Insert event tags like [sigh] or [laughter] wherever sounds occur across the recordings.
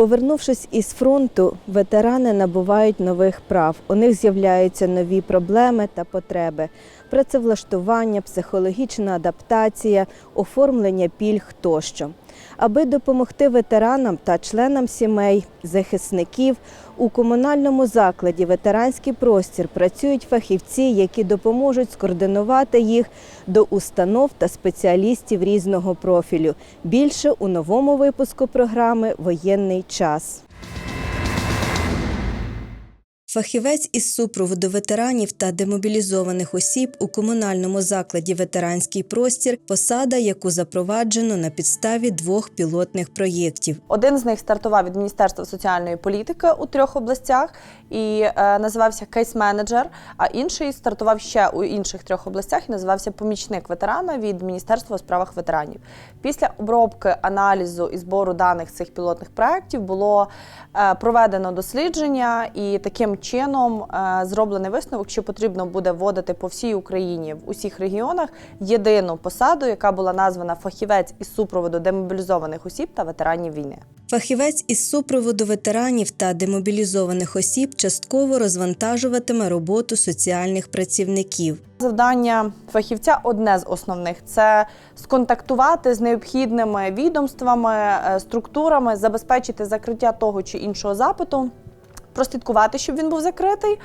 Повернувшись із фронту, ветерани набувають нових прав. У них з'являються нові проблеми та потреби: працевлаштування, психологічна адаптація, оформлення пільг тощо. Аби допомогти ветеранам та членам сімей, захисників, у комунальному закладі ветеранський простір працюють фахівці, які допоможуть скоординувати їх до установ та спеціалістів різного профілю. Більше у новому випуску програми Воєнний час. Фахівець із супроводу ветеранів та демобілізованих осіб у комунальному закладі Ветеранський простір посада, яку запроваджено на підставі двох пілотних проєктів. Один з них стартував від Міністерства соціальної політики у трьох областях і е, називався кейс-менеджер, а інший стартував ще у інших трьох областях і називався помічник ветерана від Міністерства у справах ветеранів. Після обробки аналізу і збору даних цих пілотних проєктів було е, проведено дослідження, і таким чином е, зроблений висновок, що потрібно буде вводити по всій Україні в усіх регіонах єдину посаду, яка була названа фахівець із супроводу демобілізованих осіб та ветеранів війни. Фахівець із супроводу ветеранів та демобілізованих осіб частково розвантажуватиме роботу соціальних працівників. Завдання фахівця одне з основних це сконтактувати з необхідними відомствами, е, структурами, забезпечити закриття того чи іншого запиту. Прослідкувати, щоб він був закритий,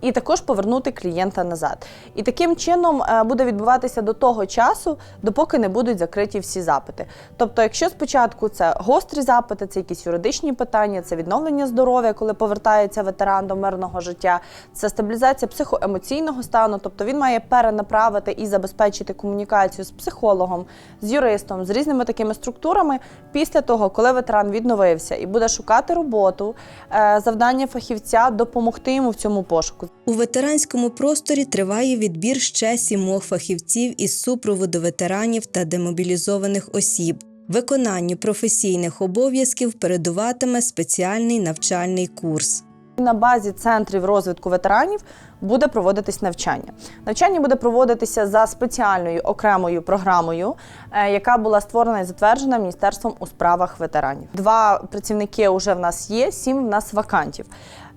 і також повернути клієнта назад. І таким чином е, буде відбуватися до того часу, допоки не будуть закриті всі запити. Тобто, якщо спочатку це гострі запити, це якісь юридичні питання, це відновлення здоров'я, коли повертається ветеран до мирного життя, це стабілізація психоемоційного стану, тобто він має перенаправити і забезпечити комунікацію з психологом, з юристом, з різними такими структурами. Після того, коли ветеран відновився і буде шукати роботу, е, завдання фахівця допомогти йому в цьому пошуку. У ветеранському просторі триває відбір ще сімох фахівців із супроводу ветеранів та демобілізованих осіб. Виконанню професійних обов'язків передуватиме спеціальний навчальний курс. На базі центрів розвитку ветеранів буде проводитись навчання. Навчання буде проводитися за спеціальною окремою програмою, е, яка була створена і затверджена Міністерством у справах ветеранів. Два працівники вже в нас є, сім в нас вакантів.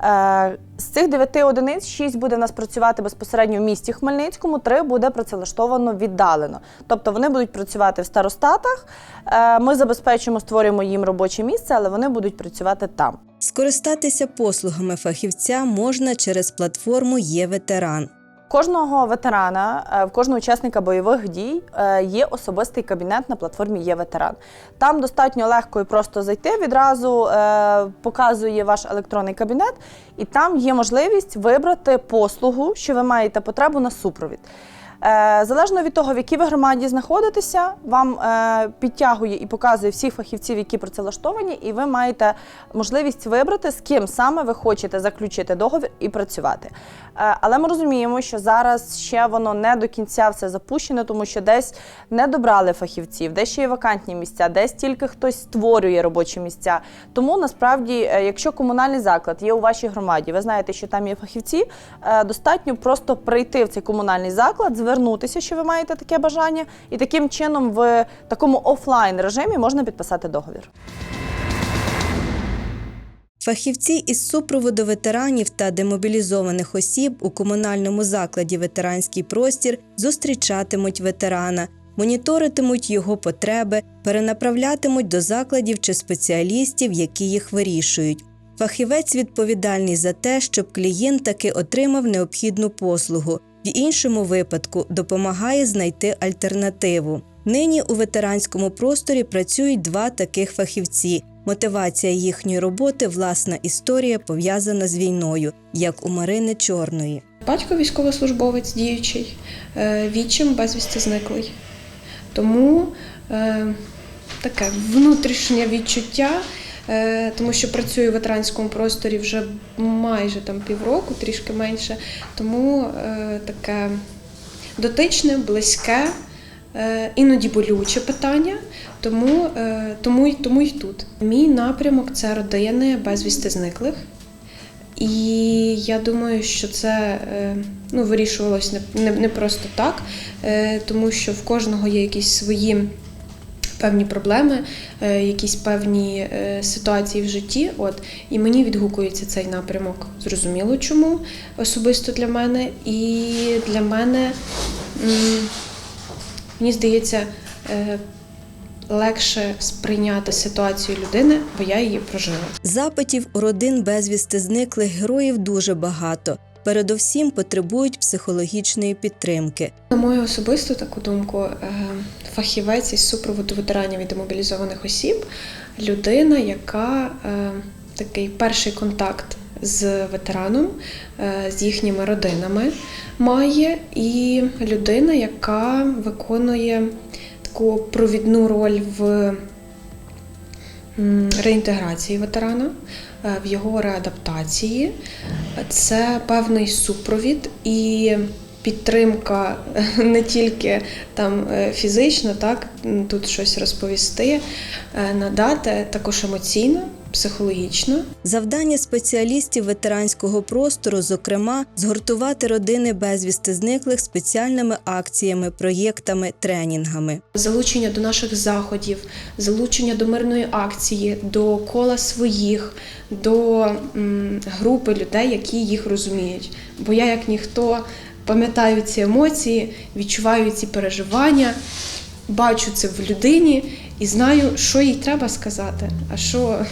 Е, З цих дев'яти одиниць шість буде в нас працювати безпосередньо в місті Хмельницькому, три буде працевлаштовано віддалено. Тобто вони будуть працювати в старостатах. е, Ми забезпечуємо, створюємо їм робоче місце, але вони будуть працювати там. Скористатися послугами фахівця можна через платформу Є ветеран. Кожного ветерана, е, в кожного учасника бойових дій е, є особистий кабінет на платформі Є ветеран. Там достатньо легко і просто зайти. Відразу е, показує ваш електронний кабінет, і там є можливість вибрати послугу, що ви маєте потребу на супровід. Е, Залежно від того, в якій ви громаді знаходитеся, вам е, підтягує і показує всіх фахівців, які працевлаштовані, і ви маєте можливість вибрати, з ким саме ви хочете заключити договір і працювати. Е, але ми розуміємо, що зараз ще воно не до кінця все запущено, тому що десь не добрали фахівців, десь ще є вакантні місця, десь тільки хтось створює робочі місця. Тому насправді, якщо комунальний заклад є у вашій громаді, ви знаєте, що там є фахівці, достатньо просто прийти в цей комунальний заклад, звернутися, що ви маєте таке бажання, і таким чином в такому офлайн режимі можна підписати договір. Фахівці із супроводу ветеранів та демобілізованих осіб у комунальному закладі Ветеранський простір зустрічатимуть ветерана, моніторитимуть його потреби, перенаправлятимуть до закладів чи спеціалістів, які їх вирішують. Фахівець відповідальний за те, щоб клієнт таки отримав необхідну послугу, в іншому випадку допомагає знайти альтернативу. Нині у ветеранському просторі працюють два таких фахівці. Мотивація їхньої роботи власна історія пов'язана з війною, як у Марини Чорної. Батько військовослужбовець діючий, е, відчим безвісти зниклий. Тому е, таке внутрішнє відчуття, тому що працюю в ветеранському просторі вже майже там півроку, трішки менше. Тому е, таке дотичне, близьке, е, іноді болюче питання, тому, е, тому, тому й тут. Мій напрямок це родини безвісти зниклих. І я думаю, що це е, ну, вирішувалось не, не, не просто так, е, тому що в кожного є якісь свої певні проблеми, е, якісь певні е, ситуації в житті. От і мені відгукується цей напрямок. Зрозуміло, чому особисто для мене. І для мене мені здається. е, Легше сприйняти ситуацію людини, бо я її прожила. Запитів у родин безвісти зниклих героїв дуже багато. Передовсім потребують психологічної підтримки. На мою особисту таку думку, фахівець із супроводу ветеранів і демобілізованих осіб, людина, яка е, такий перший контакт з ветераном, е, з їхніми родинами має, і людина, яка виконує таку провідну роль в реінтеграції ветерана, е, в його реадаптації. Це певний супровід і підтримка [laughs] не тільки там е, фізично, так тут щось розповісти, е, надати також емоційно, психологічно. Завдання спеціалістів ветеранського простору, зокрема, згуртувати родини безвісти зниклих спеціальними акціями, проєктами, тренінгами. Залучення до наших заходів, залучення до мирної акції, до кола своїх, до групи людей, які їх розуміють. Бо я, як ніхто, пам'ятаю ці емоції, відчуваю ці переживання, бачу це в людині і знаю, що їй треба сказати, а що,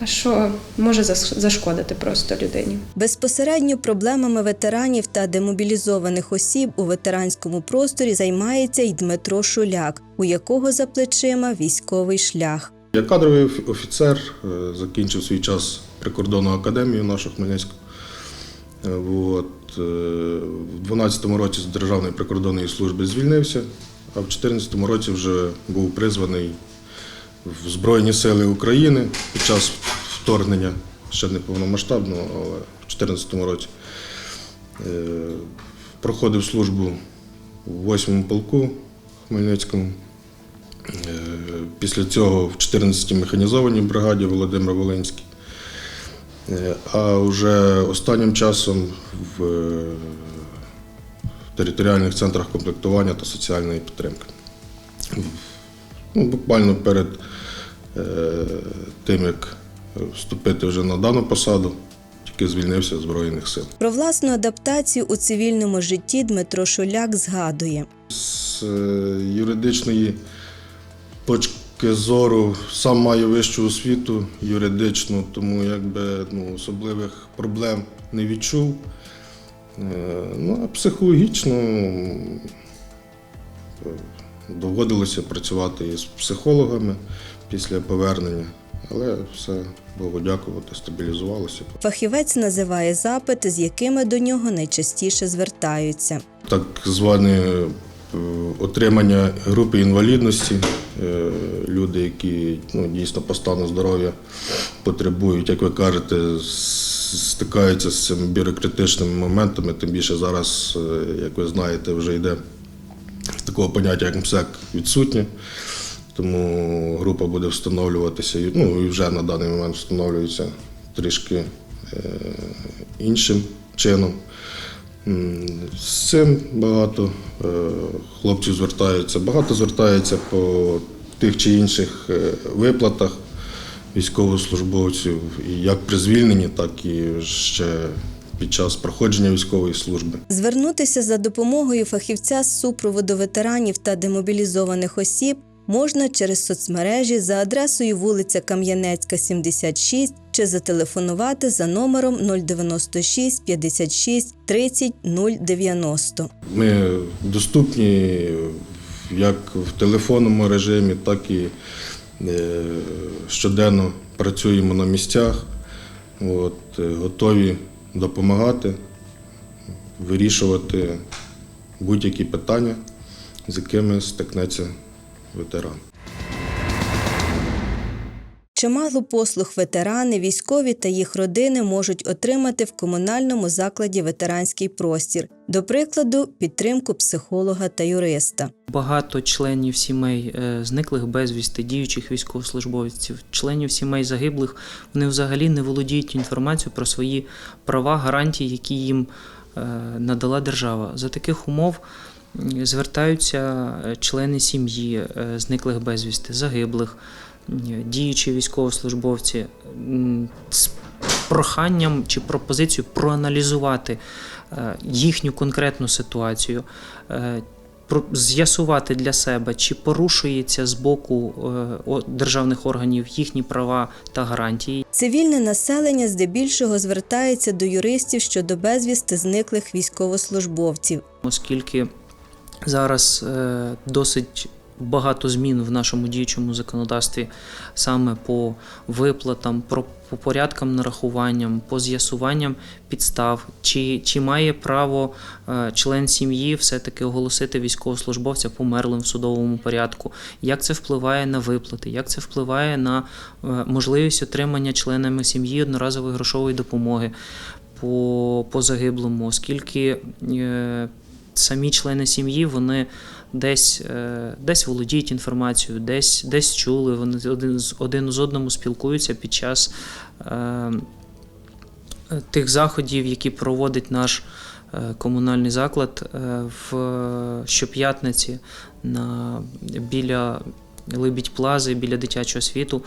а що може зашкодити просто людині. Безпосередньо проблемами ветеранів та демобілізованих осіб у ветеранському просторі займається й Дмитро Шуляк, у якого за плечима військовий шлях. Я кадровий офіцер, е, закінчив свій час прикордонну академію нашу Хмельницьку. Е, От, е, в 12-му році з Державної прикордонної служби звільнився, а в 2014 році вже був призваний в Збройні Сили України під час вторгнення, ще не повномасштабного, але в 2014 році. Е, Проходив службу в 8-му полку Хмельницькому. Після цього в 14-й механізованій бригаді Володимир Волинський. Е, А вже останнім часом в е, територіальних центрах комплектування та соціальної підтримки. Ну, буквально перед е, тим, як вступити вже на дану посаду, тільки звільнився з Збройних сил. Про власну адаптацію у цивільному житті Дмитро Шуляк згадує. З юридичної точки зору сам маю вищу освіту юридичну, тому якби ну, особливих проблем не відчув. Е, Ну, а психологічно е, доводилося працювати із психологами після повернення, але все Богу дякувати, стабілізувалося. Фахівець називає запити, з якими до нього найчастіше звертаються. так зване е, отримання групи інвалідності. Е, Люди, які ну, дійсно по стану здоров'я потребують, як ви кажете, стикаються з цими бюрократичними моментами. Тим більше зараз, е, як ви знаєте, вже йде такого поняття, як МСЕК відсутнє. Тому група буде встановлюватися, ну і вже на даний момент встановлюється трішки е, іншим чином. З цим багато е, хлопців звертаються. Багато звертається по тих чи інших е, виплатах військовослужбовців, як при звільненні, так і ще під час проходження військової служби. Звернутися за допомогою фахівця з супроводу ветеранів та демобілізованих осіб можна через соцмережі за адресою вулиця Кам'янецька, 76 чи зателефонувати за номером 096 56 30 090. Ми доступні як в телефонному режимі, так і е, щоденно працюємо на місцях. От, е, готові допомагати, вирішувати будь-які питання, з якими стикнеться ветеран. Чимало послуг ветерани, військові та їх родини можуть отримати в комунальному закладі ветеранський простір, до прикладу, підтримку психолога та юриста. Багато членів сімей е, зниклих безвісти, діючих військовослужбовців, членів сімей загиблих, вони взагалі не володіють інформацією про свої права, гарантії, які їм е, надала держава. За таких умов звертаються е, члени сім'ї е, зниклих безвісти, загиблих, м, діючі військовослужбовці з проханням чи пропозицією проаналізувати е, їхню конкретну ситуацію. е, З'ясувати для себе, чи порушується з боку е, державних органів їхні права та гарантії, Цивільне населення здебільшого звертається до юристів щодо безвісти зниклих військовослужбовців. оскільки зараз е, досить багато змін в нашому діючому законодавстві саме по виплатам, по порядкам нарахуванням, по з'ясуванням підстав, чи, чи має право е, член сім'ї все-таки оголосити військовослужбовця померлим в судовому порядку, як це впливає на виплати, як це впливає на е, можливість отримання членами сім'ї одноразової грошової допомоги по, по загиблому, оскільки самі члени сім'ї вони десь, е, десь володіють інформацією, десь, десь чули, вони один з один з одному спілкуються під час е, тих заходів, які проводить наш е, комунальний заклад е, в щоп'ятниці на, біля Либідь Плази, біля дитячого світу,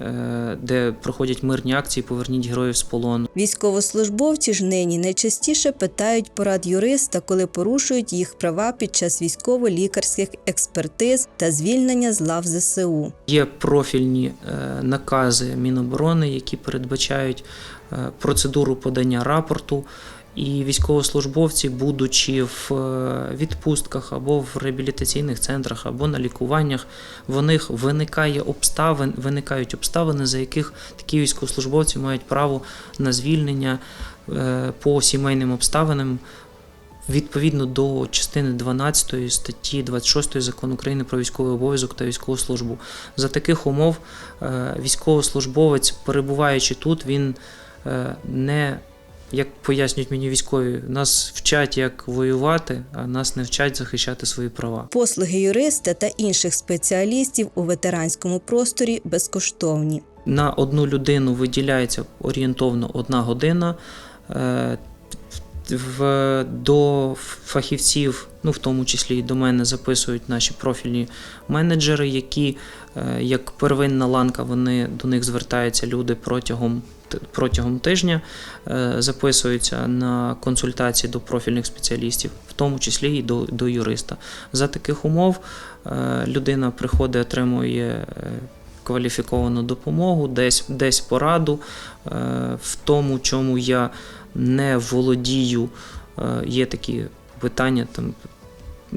е, де проходять мирні акції Поверніть героїв з полону. Військовослужбовці ж нині найчастіше питають порад юриста, коли порушують їх права під час військово-лікарських експертиз та звільнення з лав ЗСУ. Є профільні е, накази Міноборони, які передбачають е, процедуру подання рапорту. І військовослужбовці, будучи в е, відпустках або в реабілітаційних центрах, або на лікуваннях, в них виникає обставин, виникають обставини, за яких такі військовослужбовці мають право на звільнення е, по сімейним обставинам відповідно до частини 12 статті 26 закону України про військовий обов'язок та військову службу. За таких умов е, військовослужбовець, перебуваючи тут, він не як пояснюють мені військові, нас вчать як воювати, а нас не вчать захищати свої права. Послуги юриста та інших спеціалістів у ветеранському просторі безкоштовні. На одну людину виділяється орієнтовно одна година. Е, В, до фахівців, ну в тому числі і до мене, записують наші профільні менеджери, які е, як первинна ланка, вони до них звертаються люди протягом протягом тижня, е, записуються на консультації до профільних спеціалістів, в тому числі і до, до юриста. За таких умов е, людина приходить, отримує е, кваліфіковану допомогу, десь, десь пораду в тому, чому я не володію. Є такі питання там.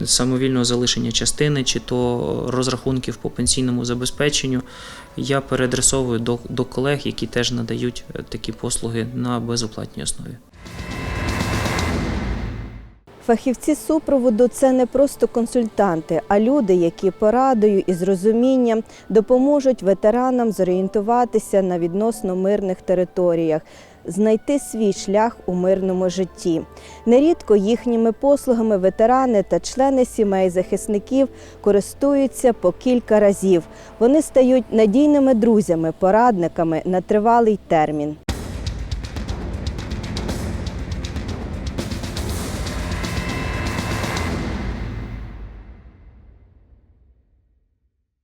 Самовільного залишення частини чи то розрахунків по пенсійному забезпеченню я переадресовую до, до колег, які теж надають е, такі послуги на безоплатній основі. Фахівці супроводу це не просто консультанти, а люди, які порадою і з розумінням допоможуть ветеранам зорієнтуватися на відносно мирних територіях, знайти свій шлях у мирному житті. Нерідко їхніми послугами ветерани та члени сімей захисників користуються по кілька разів. Вони стають надійними друзями, порадниками на тривалий термін.